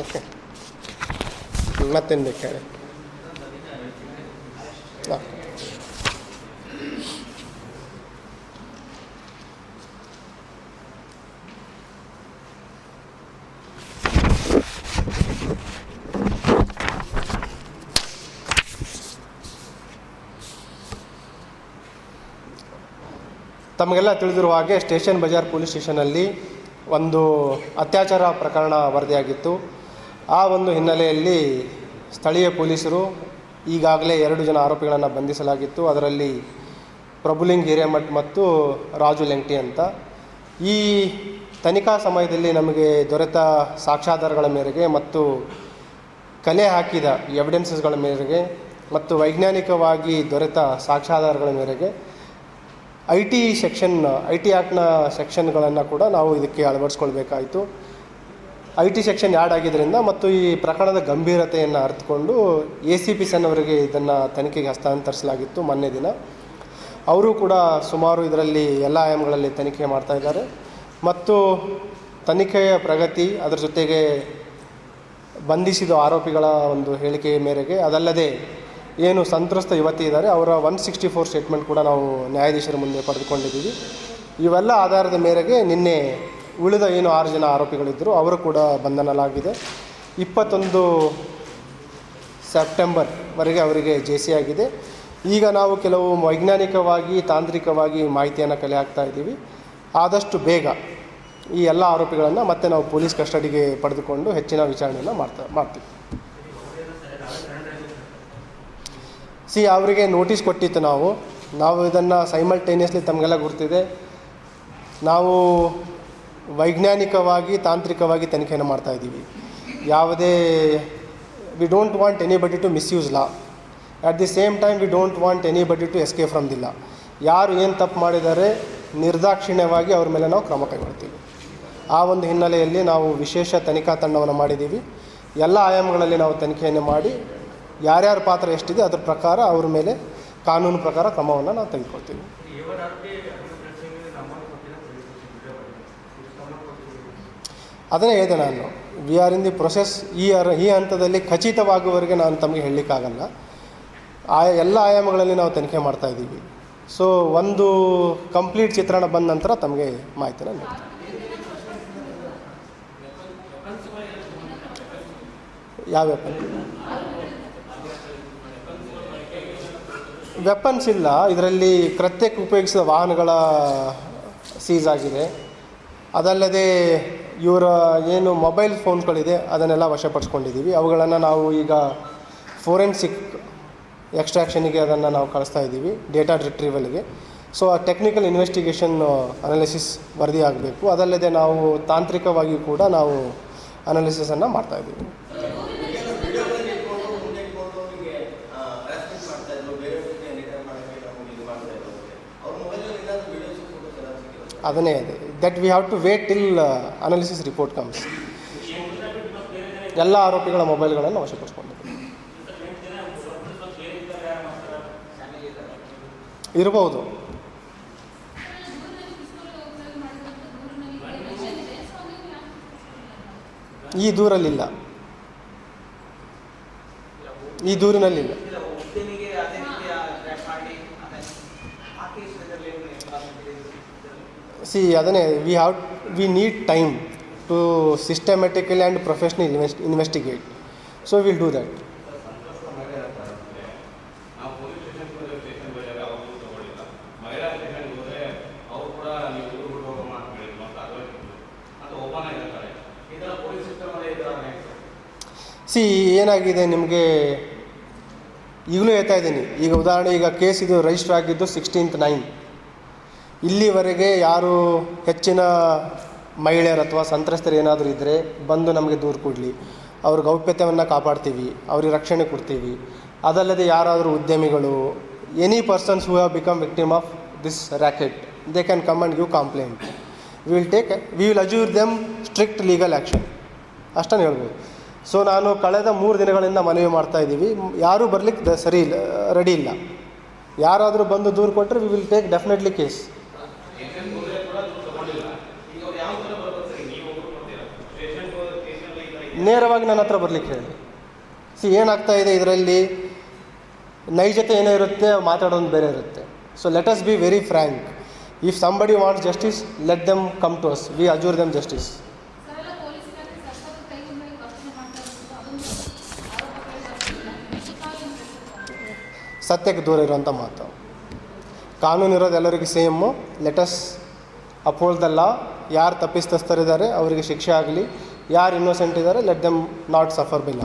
Okay. ಮತ್ತೇನು ಬೇಕು ಹೇಳಿ? ತಮಗೆಲ್ಲ ತಿಳಿದಿರುವ ಹಾಗೆ ಸ್ಟೇಷನ್ ಬಜಾರ್ ಪೊಲೀಸ್ ಸ್ಟೇಷನಲ್ಲಿ ಒಂದು ಅತ್ಯಾಚಾರ ಪ್ರಕರಣ ವರದಿಯಾಗಿತ್ತು. ಆ ಒಂದು ಹಿನ್ನೆಲೆಯಲ್ಲಿ ಸ್ಥಳೀಯ ಪೊಲೀಸರು ಈಗಾಗಲೇ ಎರಡು ಜನ ಆರೋಪಿಗಳನ್ನು ಬಂಧಿಸಲಾಗಿತ್ತು. ಅದರಲ್ಲಿ ಪ್ರಭುಲಿಂಗ್ ಹಿರೇಮಠ್ ಮತ್ತು ರಾಜು ಲೆಂಕ್ಟಿ ಅಂತ. ಈ ತನಿಖಾ ಸಮಯದಲ್ಲಿ ನಮಗೆ ದೊರೆತ ಸಾಕ್ಷ್ಯಾಧಾರಗಳ ಮೇರೆಗೆ ಮತ್ತು ಕಲೆ ಹಾಕಿದ ಎವಿಡೆನ್ಸಸ್ಗಳ ಮೇರೆಗೆ ಮತ್ತು ವೈಜ್ಞಾನಿಕವಾಗಿ ದೊರೆತ ಸಾಕ್ಷ್ಯಾಧಾರಗಳ ಮೇರೆಗೆ I T section, I T ಆ್ಯಕ್ಟ್ನ ಸೆಕ್ಷನ್ಗಳನ್ನು ಕೂಡ ನಾವು ಇದಕ್ಕೆ ಅಳವಡಿಸ್ಕೊಳ್ಬೇಕಾಯಿತು. ಐ ಟಿ ಸೆಕ್ಷನ್ ಯಾರ್ಡ್ ಆಗಿದ್ದರಿಂದ ಮತ್ತು ಈ ಪ್ರಕರಣದ ಗಂಭೀರತೆಯನ್ನು ಅರ್ಥಕೊಂಡು ಎ ಸಿ ಪಿ ಸನ್ ಅವರಿಗೆ ಇದನ್ನು ತನಿಖೆಗೆ ಹಸ್ತಾಂತರಿಸಲಾಗಿತ್ತು ಮೊನ್ನೆ ದಿನ. ಅವರು ಕೂಡ ಸುಮಾರು ಇದರಲ್ಲಿ ಎಲ್ಲ ಆಯಾಮಗಳಲ್ಲಿ ತನಿಖೆ ಮಾಡ್ತಾ ಇದ್ದಾರೆ. ಮತ್ತು ತನಿಖೆಯ ಪ್ರಗತಿ ಅದರ ಜೊತೆಗೆ ಬಂಧಿಸಿದ ಆರೋಪಿಗಳ ಒಂದು ಹೇಳಿಕೆಯ ಮೇರೆಗೆ ಅದಲ್ಲದೆ ಏನು ಸಂತ್ರಸ್ತ ಯುವತಿ ಇದ್ದಾರೆ, ಅವರ ಒನ್ ಸಿಕ್ಸ್ಟಿ ಫೋರ್ ಸ್ಟೇಟ್ಮೆಂಟ್ ಕೂಡ ನಾವು ನ್ಯಾಯಾಧೀಶರ ಮುಂದೆ ಪಡೆದುಕೊಂಡಿದ್ದೀವಿ. ಇವೆಲ್ಲ ಆಧಾರದ ಮೇರೆಗೆ ನಿನ್ನೆ ಉಳಿದ ಏನು ಆರು ಜನ ಆರೋಪಿಗಳಿದ್ದರು ಅವರು ಕೂಡ ಬಂಧನಲಾಗಿದೆ. ಇಪ್ಪತ್ತೊಂದು ಸೆಪ್ಟೆಂಬರ್ವರೆಗೆ ಅವರಿಗೆ ಜೆ ಸಿ ಆಗಿದೆ. ಈಗ ನಾವು ಕೆಲವು ವೈಜ್ಞಾನಿಕವಾಗಿ, ತಾಂತ್ರಿಕವಾಗಿ ಮಾಹಿತಿಯನ್ನು ಕಲೆ ಹಾಕ್ತಾ ಇದ್ದೀವಿ. ಆದಷ್ಟು ಬೇಗ ಈ ಎಲ್ಲ ಆರೋಪಿಗಳನ್ನು ಮತ್ತೆ ನಾವು ಪೊಲೀಸ್ ಕಸ್ಟಡಿಗೆ ಪಡೆದುಕೊಂಡು ಹೆಚ್ಚಿನ ವಿಚಾರಣೆಯನ್ನು ಮಾಡ್ತಾ, ಮಾಡ್ತೀವಿ. ಸಿ, ಅವರಿಗೆ ನೋಟಿಸ್ ಕೊಟ್ಟಿತ್ತು ನಾವು. ನಾವು ಇದನ್ನು ಸೈಮಲ್ಟೇನಿಯಸ್ಲಿ ತಮಗೆಲ್ಲ ಗುರ್ತಿದೆ. ನಾವು ವೈಜ್ಞಾನಿಕವಾಗಿ, ತಾಂತ್ರಿಕವಾಗಿ ತನಿಖೆಯನ್ನು ಮಾಡ್ತಾ ಇದ್ದೀವಿ. ಯಾವುದೇ we don't want anybody to misuse law at the same time we don't want anybody to escape from ದಿಲ್ಲ ಯಾರು ಏನು ತಪ್ಪು ಮಾಡಿದ್ದಾರೆ, ನಿರ್ದಾಕ್ಷಿಣ್ಯವಾಗಿ ಅವ್ರ ಮೇಲೆ ನಾವು ಕ್ರಮ ಕೈಗೊಳ್ತೀವಿ. ಆ ಒಂದು ಹಿನ್ನೆಲೆಯಲ್ಲಿ ನಾವು ವಿಶೇಷ ತನಿಖಾ ತಂಡವನ್ನು ಮಾಡಿದ್ದೀವಿ. ಎಲ್ಲ ಆಯಾಮಗಳಲ್ಲಿ ನಾವು ತನಿಖೆಯನ್ನು ಮಾಡಿ, ಯಾರ್ಯಾರ ಪಾತ್ರ ಎಷ್ಟಿದೆ ಅದರ ಪ್ರಕಾರ ಅವ್ರ ಮೇಲೆ ಕಾನೂನು ಪ್ರಕಾರ ಕ್ರಮವನ್ನು ನಾವು ತೆಗೆದುಕೊಳ್ತೀವಿ. ಅದನ್ನೇ ಹೇಳಿದೆ ನಾನು. We are in the process ಈ ಆರ್ ಈ ಹಂತದಲ್ಲಿ ಖಚಿತವಾಗುವವರೆಗೆ ನಾನು ತಮಗೆ ಹೇಳಲಿಕ್ಕಾಗಲ್ಲ. ಆ ಎಲ್ಲ ಆಯಾಮಗಳಲ್ಲಿ ನಾವು ತನಿಖೆ ಮಾಡ್ತಾ ಇದ್ದೀವಿ. ಸೊ ಒಂದು ಕಂಪ್ಲೀಟ್ ಚಿತ್ರಣ ಬಂದ ನಂತರ ತಮಗೆ ಮಾಹಿತಿನ ಯಾವ ವೆಪನ್ ವೆಪನ್ಸ್ ಇಲ್ಲ. ಇದರಲ್ಲಿ ಕೃತ್ಯಕ್ಕೆ ಉಪಯೋಗಿಸಿದ ವಾಹನಗಳ ಸೀಸ್ ಆಗಿದೆ. ಅದಲ್ಲದೆ ಇವರ ಏನು ಮೊಬೈಲ್ ಫೋನ್ಗಳಿದೆ, ಅದನ್ನೆಲ್ಲ ವಶಪಡಿಸ್ಕೊಂಡಿದ್ದೀವಿ. ಅವುಗಳನ್ನು ನಾವು ಈಗ ಫೋರೆನ್ಸಿಕ್ ಎಕ್ಸ್ಟ್ರಾಕ್ಷನಿಗೆ ಅದನ್ನು ನಾವು ಕಳಿಸ್ತಾ ಇದ್ದೀವಿ, ಡೇಟಾ ರಿಟ್ರೀವಲ್ಗೆ. ಸೊ ಆ ಟೆಕ್ನಿಕಲ್ ಇನ್ವೆಸ್ಟಿಗೇಷನ್ ಅನಾಲಿಸಿಸ್ ವರದಿ ಆಗಬೇಕು ಅದಲ್ಲದೆ ನಾವು ತಾಂತ್ರಿಕವಾಗಿ ಕೂಡ ನಾವು ಅನಾಲಿಸಿಸನ್ನು ಮಾಡ್ತಾ ಅದನ್ನೇ ಇದೆ. That we have to wait till analysis report comes ಎಲ್ಲ ಆರೋಪಿಗಳ ಮೊಬೈಲ್ಗಳನ್ನು ವಶಪಡಿಸ್ಕೊಂಡಿದ್ದೀವಿ ಇರಬಹುದು ಈ ದೂರಲ್ಲಿಲ್ಲ. ಈ ದೂರಿನಲ್ಲಿಲ್ಲ ಇಲ್ಲ ಉದ್ಯಮಿಗೆ ಅದೇ ರೀತಿಯ ಟ್ರ್ಯಾಕ್ ಮಾಡಿ ಅದೇ ಆ ಕೇಸ್ ಇದರಲ್ಲಿ ಏನು ಕ್ಲಾಸಿಫಿಕೇಶನ್ ಇದರಲ್ಲಿ ಸಿ ಅದನ್ನೇ we have we need time to systematically and professional invest investigate so will do that see ಏನಾಗಿದೆ ನಿಮಗೆ? ಈಗಲೂ ಹೇಳ್ತಾ ಇದ್ದೀನಿ. ಈಗ ಉದಾಹರಣೆ, ಈಗ ಕೇಸ್ ಇದು ರಿಜಿಸ್ಟರ್ ಆಗಿದ್ದು ಸಿಕ್ಸ್ಟೀನ್ತ್ ನೈನ್ ಇಲ್ಲಿವರೆಗೆ ಯಾರು ಹೆಚ್ಚಿನ ಮಹಿಳೆಯರು ಅಥವಾ ಸಂತ್ರಸ್ತರು ಏನಾದರೂ ಇದ್ದರೆ ಬಂದು ನಮಗೆ ದೂರು ಕೊಡಲಿ. ಅವ್ರ ಗೌಪ್ಯತೆಯನ್ನು ಕಾಪಾಡ್ತೀವಿ, ಅವ್ರಿಗೆ ರಕ್ಷಣೆ ಕೊಡ್ತೀವಿ. ಅದಲ್ಲದೆ ಯಾರಾದರೂ ಉದ್ಯಮಿಗಳು any persons who have become victim of this racket they can come and give complaint we will take we will assure them strict legal action ಅಷ್ಟನ್ನು ಹೇಳ್ಬೋದು. ಸೊ ನಾನು ಕಳೆದ ಮೂರು ದಿನಗಳಿಂದ ಮನವಿ ಮಾಡ್ತಾ ಇದ್ದೀವಿ. ಯಾರೂ ಬರಲಿಕ್ಕೆ ಸರಿ ಇಲ್ಲ ರೆಡಿ ಇಲ್ಲ. ಯಾರಾದರೂ ಬಂದು ದೂರು ಕೊಟ್ಟರೆ we will take definitely case ನೇರವಾಗಿ ನನ್ನ ಹತ್ರ ಬರ್ಲಿಕ್ಕೆ ಹೇಳಿ. ಸಿ ಏನಾಗ್ತಾ ಇದೆ ಇದರಲ್ಲಿ? ನೈಜತೆ ಏನೋ ಇರುತ್ತೆ ಮಾತಾಡೋದು ಬೇರೆ ಇರುತ್ತೆ. So let us be very frank if somebody wants justice let them come to us we assure them justice ಸತ್ಯಕ್ಕೆ ದೂರ ಇರುವಂಥ ಮಾತು. ಕಾನೂನು ಇರೋದು ಎಲ್ಲರಿಗೂ same. Let's uphold the law, ಯಾರು ತಪ್ಪಿಸ್ತಸ್ಥರಿದ್ದಾರೆ ಅವರಿಗೆ ಶಿಕ್ಷೆ ಆಗಲಿ, ಯಾರು ಇನ್ನೋಸೆಂಟ್ ಇದ್ದಾರೆ ಲೆಟ್ ದೆಮ್ ನಾಟ್ ಸಫರ್ ಬಿಲ್ಲ